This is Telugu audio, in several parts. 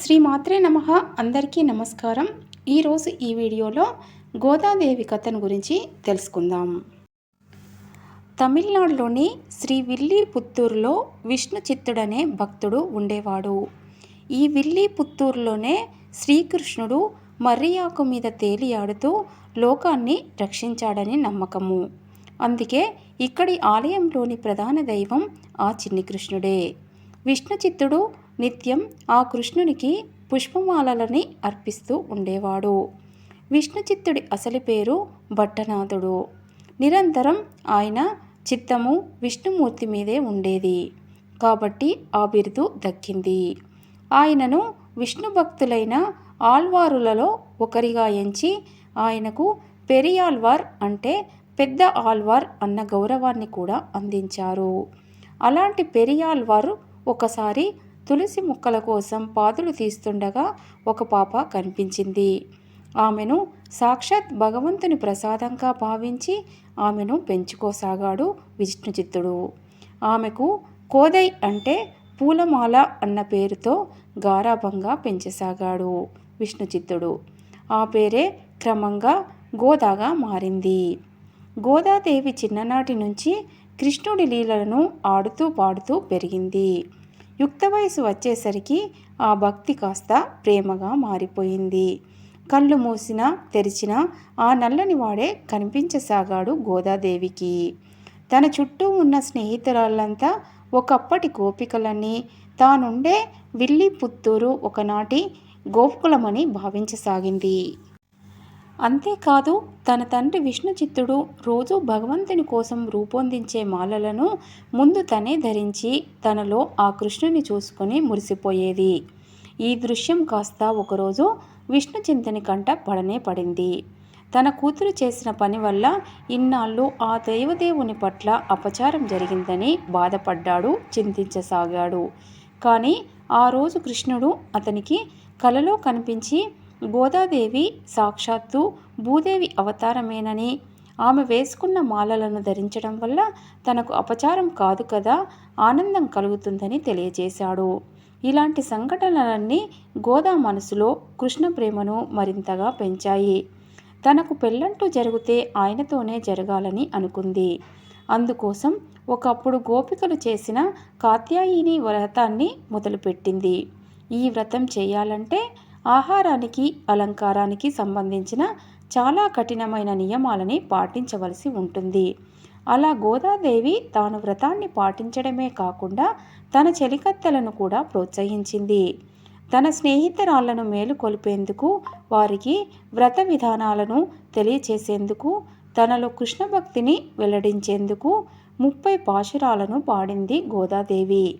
శ్రీ మాత్రే నమ. అందరికీ నమస్కారం. ఈరోజు ఈ వీడియోలో గోదాదేవి కథను గురించి తెలుసుకుందాం. తమిళనాడులోని శ్రీ విల్లి పుత్తూరులో విష్ణు చిత్తుడనే భక్తుడు ఉండేవాడు. ఈ విల్లి పుత్తూరులోనే శ్రీకృష్ణుడు మర్రియాకు మీద తేలియాడుతూ లోకాన్ని రక్షించాడని నమ్మకము. అందుకే ఇక్కడి ఆలయంలోని ప్రధాన దైవం ఆ చిన్ని కృష్ణుడే. విష్ణు చిత్తుడు నిత్యం ఆ కృష్ణునికి పుష్పమాలలని అర్పిస్తూ ఉండేవాడు. విష్ణు చిత్తుడి అసలు పేరు భట్టనాథుడు. నిరంతరం ఆయన చిత్తము విష్ణుమూర్తి మీదే ఉండేది. కాబట్టి ఆ బిరుదు దక్కింది. ఆయనను విష్ణు భక్తులైన ఆల్వారులలో ఒకరిగా ఎంచి ఆయనకు పెరియాల్వార్ అంటే పెద్ద ఆల్వార్ అన్న గౌరవాన్ని కూడా అందించారు. అలాంటి పెరియాల్వారు ఒకసారి తులసి ముక్కల కోసం పాదులు తీస్తుండగా ఒక పాప కనిపించింది. ఆమెను సాక్షాత్ భగవంతుని ప్రసాదంగా భావించి ఆమెను పెంచుకోసాగాడు విష్ణుచిత్తుడు. ఆమెకు కోదై అంటే పూలమాల అన్న పేరుతో గారాభంగా పెంచసాగాడు విష్ణుచిత్తుడు. ఆ పేరే క్రమంగా గోదాగా మారింది. గోదాదేవి చిన్ననాటి నుంచి కృష్ణుడి లీలలను ఆడుతూ పాడుతూ పెరిగింది. యుక్త వయసు వచ్చేసరికి ఆ భక్తి కాస్త ప్రేమగా మారిపోయింది. కళ్ళు మూసినా తెరిచినా ఆ నల్లని వాడే కనిపించసాగాడు గోదాదేవికి. తన చుట్టూ ఉన్న స్నేహితురాళ్ళంతా ఒకప్పటి గోపికలని తానుండే విల్లి పుత్తూరు ఒకనాటి గోకులమని భావించసాగింది. అంతేకాదు తన తండ్రి విష్ణుచిత్తుడు రోజు భగవంతుని కోసం రూపొందించే మాలలను ముందు తనే ధరించి తనలో ఆ కృష్ణుని చూసుకొని మురిసిపోయేది. ఈ దృశ్యం కాస్త ఒకరోజు విష్ణు చింతని కంట పడనే పడింది. తన కూతురు చేసిన పని వల్ల ఇన్నాళ్ళు ఆ దేవదేవుని పట్ల అపచారం జరిగిందని బాధపడ్డాడు చింతించసాగాడు. కానీ ఆ రోజు కృష్ణుడు అతనికి కలలో కనిపించి గోదాదేవి సాక్షాత్తు భూదేవి అవతారమేనని. ఆమె వేసుకున్న మాలలను ధరించడం వల్ల తనకు అపచారం కాదు కదా ఆనందం కలుగుతుందని తెలియజేశాడు. ఇలాంటి సంఘటనలన్నీ గోదా మనసులో కృష్ణ ప్రేమను మరింతగా పెంచాయి. తనకు పెళ్ళంటూ జరిగితే ఆయనతోనే జరగాలని అనుకుంది. అందుకోసం ఒకప్పుడు గోపికలు చేసిన కాత్యాయిని వ్రతాన్ని మొదలుపెట్టింది. ఈ వ్రతం చేయాలంటే ఆహారానికి అలంకారానికి సంబంధించిన చాలా కఠినమైన నియమాలని పాటించవలసి ఉంటుంది. అలా గోదాదేవి తాను వ్రతాన్ని పాటించడమే కాకుండా తన చెలికత్తెలను కూడా ప్రోత్సహించింది. తన స్నేహితురాళ్ళను మేలుకొల్పేందుకు వారికి వ్రత విధానాలను తెలియచేసేందుకు తనలో కృష్ణ భక్తిని వెల్లడించేందుకు ముప్పై పాశురాలను పాడింది గోదాదేవి.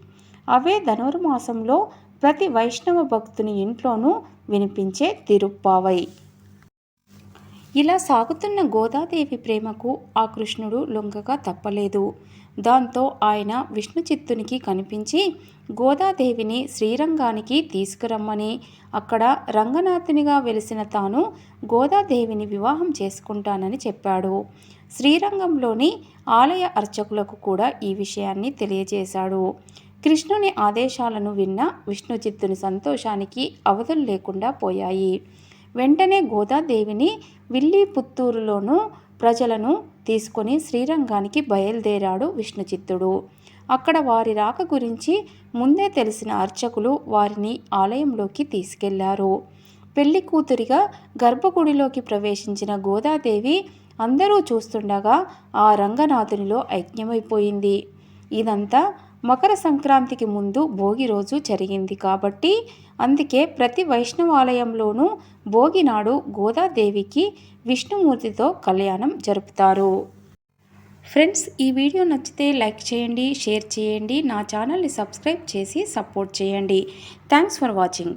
అవే ధనుర్మాసంలో ప్రతి వైష్ణవ భక్తుని ఇంట్లోనూ వినిపించే తిరుప్పావై. ఇలా సాగుతున్న గోదాదేవి ప్రేమకు ఆ కృష్ణుడు లొంగగా తప్పలేదు. దాంతో ఆయన విష్ణు చిత్తునికి కనిపించి గోదాదేవిని శ్రీరంగానికి తీసుకురమ్మని అక్కడ రంగనాథునిగా వెలిసిన తాను గోదాదేవిని వివాహం చేసుకుంటానని చెప్పాడు. శ్రీరంగంలోని ఆలయ అర్చకులకు కూడా ఈ విషయాన్ని తెలియజేశాడు. కృష్ణుని ఆదేశాలను విన్న విష్ణుచిత్తుని సంతోషానికి అవధులు లేకుండా పోయాయి. వెంటనే గోదాదేవిని విల్లి పుత్తూరులోనూ ప్రజలను తీసుకొని శ్రీరంగానికి బయలుదేరాడు విష్ణుచిత్తుడు. అక్కడ వారి రాక గురించి ముందే తెలిసిన అర్చకులు వారిని ఆలయంలోకి తీసుకెళ్ళారు. పెళ్ళి కూతురిగా గర్భగుడిలోకి ప్రవేశించిన గోదాదేవి అందరూ చూస్తుండగా ఆ రంగనాథునిలో ఐక్యమైపోయింది ఇదంతా మకర సంక్రాంతికి ముందు భోగి రోజు జరిగింది కాబట్టి అందుకే ప్రతి వైష్ణవాలయంలోనూ భోగి నాడు గోదాదేవికి విష్ణుమూర్తితో కళ్యాణం జరుపుతారు. ఫ్రెండ్స్ ఈ వీడియో నచ్చితే లైక్ చేయండి షేర్ చేయండి నా ఛానల్ని సబ్స్క్రైబ్ చేసి సపోర్ట్ చేయండి. Thanks for watching.